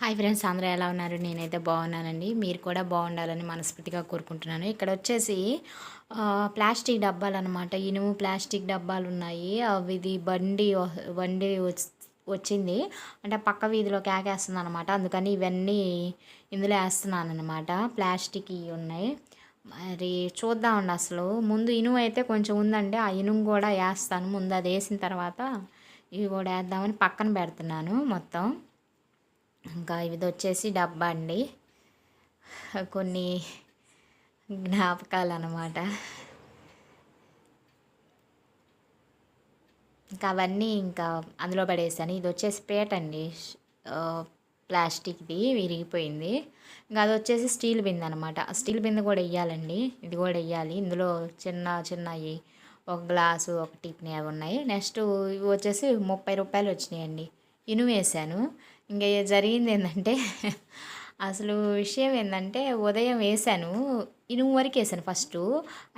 Hi friends అందరూ ఎలా ఉన్నారు? నేనైతే బాగున్నానండి. మీరు కూడా బాగుండాలని మనస్ఫూర్తిగా కోరుకుంటున్నాను. ఇక్కడ వచ్చేసి ప్లాస్టిక్ డబ్బాలు అనమాట ఇనుము ప్లాస్టిక్ డబ్బాలు ఉన్నాయి అవి ఇది బండి బండి వచ్చింది. అంటే పక్క వీధిలో కేకేస్తుంది అనమాట అందుకని ఇవన్నీ ఇందులో వేస్తున్నాను అనమాట ప్లాస్టిక్ ఇవి ఉన్నాయి. మరి చూద్దామండి అసలు. ముందు ఇనుము అయితే కొంచెం ఉందండి. ఆ ఇనుము కూడా వేస్తాను. ముందు అది వేసిన తర్వాత ఇవి కూడా వేద్దామని పక్కన పెడుతున్నాను మొత్తం. ఇంకా ఇది వచ్చేసి డబ్బా అండి. కొన్ని జ్ఞాపకాలు అన్నమాట. ఇంకా అవన్నీ ఇంకా అందులో పడేసాను. ఇది వచ్చేసి పేట అండి. ప్లాస్టిక్ది విరిగిపోయింది. ఇంకా అది వచ్చేసి స్టీల్ బిందె అనమాట స్టీల్ బిందె కూడా వెయ్యాలండి. ఇది కూడా వెయ్యాలి. ఇందులో చిన్న చిన్నవి ఒక గ్లాసు ఒక టిఫిన్ అవి ఉన్నాయి. నెక్స్ట్ ఇవి వచ్చేసి ముప్పై రూపాయలు వచ్చినాయండి. ఇనుము వేసాను. ఇంకా జరిగింది ఏంటంటే అసలు విషయం ఏంటంటే ఉదయం వేసాను ఇనుము వరకు వేసాను ఫస్ట్.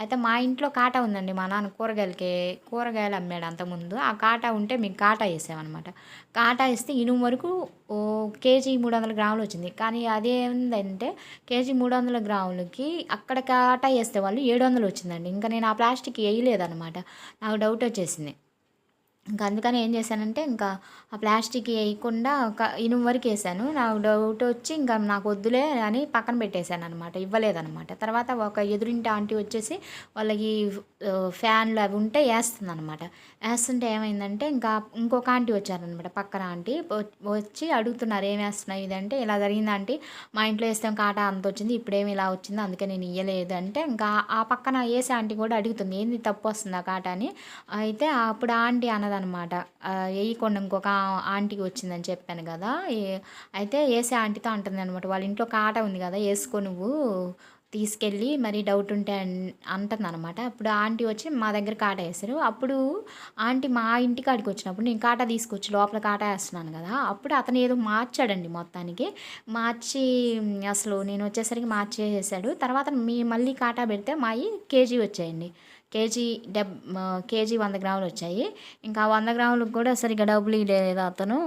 అయితే మా ఇంట్లో కాటా ఉందండి మా నాన్న కూరగాయలకి కూరగాయలు అమ్మాడు అంతకుముందు ఆ కాటా ఉంటే మేము కాటా వేసామన్నమాట. కాటా వేస్తే ఇనుము వరకు ఓ కేజీ మూడు వందల గ్రాములు వచ్చింది. కానీ అదేందంటే కేజీ మూడు వందల గ్రాములకి అక్కడ కాటా వేస్తే వాళ్ళు ఏడు వందలు వచ్చిందండి. ఇంకా నేను ఆ ప్లాస్టిక్ వేయలేదన్నమాట. నాకు డౌట్ వచ్చేసింది. ఇంకా అందుకని ఏం చేశానంటే ఇంకా ఆ ప్లాస్టిక్ వేయకుండా ఒక ఇనుము వరకు వేసాను. నాకు డౌట్ వచ్చి ఇంకా నాకు వద్దులే అని పక్కన పెట్టేశాను అనమాట ఇవ్వలేదన్నమాట. తర్వాత ఒక ఎదురింటి ఆంటీ వచ్చేసి వాళ్ళకి ఫ్యాన్లు అవి ఉంటే వేస్తుంది అనమాట వేస్తుంటే ఏమైందంటే ఇంకా ఇంకొక ఆంటీ వచ్చారనమాట పక్కన ఆంటీ. వచ్చి అడుగుతున్నారు ఏం వేస్తున్నావు ఇదంటే ఇలా జరిగింది ఆంటీ? మా ఇంట్లో వేస్తాం కాటా అంత వచ్చింది ఇప్పుడేమి ఇలా వచ్చింది? అందుకే నేను ఇయ్యలేదు. అంటే ఇంకా ఆ పక్కన వేసే ఆంటీ కూడా అడుగుతుంది ఏంది తప్పు వస్తుంది ఆ కాటా? అని. అయితే అప్పుడు ఆంటీ అన్నదనమాట అనమాట వేయకుండా ఇంకొక ఆంటీకి వచ్చిందని చెప్పాను కదా. ఏ- అయితే వేసే ఆంటీతో అంటుంది అనమాట వాళ్ళ ఇంట్లో కాటా ఉంది కదా వేసుకో నువ్వు. తీసుకెళ్ళి మరి డౌట్ ఉంటే అంటుంది అనమాట అప్పుడు ఆంటీ వచ్చి మా దగ్గర కాటా వేస్తారు. అప్పుడు ఆంటీ మా ఇంటి కాడికి వచ్చినప్పుడు నేను కాటా తీసుకొచ్చి లోపల కాటా వేస్తున్నాను కదా అప్పుడు అతను ఏదో మార్చాడండి మొత్తానికి. మార్చి అసలు నేను వచ్చేసరికి మార్చేసాడు తర్వాత మీ మళ్ళీ కాటా పెడితే మావి కేజీ వచ్చాయండి. కేజీ డెబ్ కేజీ వంద గ్రాములు వచ్చాయి. ఇంకా వంద గ్రాములకు కూడా సరిగ్గా డబ్బులు లేదు అతను.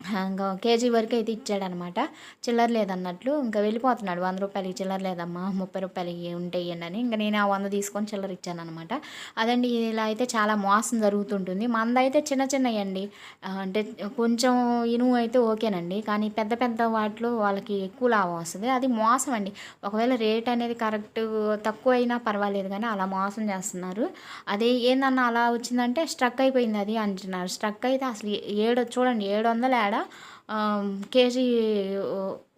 ఇంకా కేజీ వరకు అయితే ఇచ్చాడనమాట. చిల్లర లేదన్నట్లు ఇంకా వెళ్ళిపోతున్నాడు. వంద రూపాయలకి చిల్లర లేదమ్మా ముప్పై రూపాయలకి ఉంటే అని ఇంకా నేను ఆ వంద తీసుకొని చిల్లర ఇచ్చాను అనమాట అదండి ఇలా అయితే చాలా మోసం జరుగుతుంటుంది. మందైతే చిన్న చిన్నవి అండి అంటే కొంచెం ఇనుము అయితే ఓకేనండి. కానీ పెద్ద పెద్ద వాటిలో వాళ్ళకి ఎక్కువ లాభం వస్తుంది. అది మోసం అండి ఒకవేళ రేట్ అనేది కరెక్ట్ తక్కువ అయినా పర్వాలేదు కానీ అలా మోసం చేస్తున్నారు. అదే ఏందన్నా అలా వచ్చిందంటే స్ట్రక్ అయిపోయింది అది అంటున్నారు. స్ట్రక్ అయితే అసలు ఏడు చూడండి ఏడు వందల తేడా. కేజీ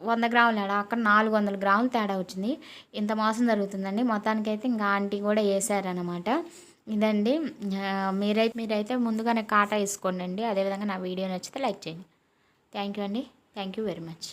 వంద గ్రాములు తేడా. అక్కడ నాలుగు వందల గ్రాములు తేడా వచ్చింది. ఇంత మోసం జరుగుతుందండి. మొత్తానికైతే ఇంకా ఆంటీ కూడా వేసారనమాట ఇదండి. మీరైతే మీరైతే ముందుగానే కాటా వేసుకోండి అండి అదేవిధంగా నా వీడియో నచ్చితే లైక్ చేయండి. థ్యాంక్ యూ అండి. Thank you very much.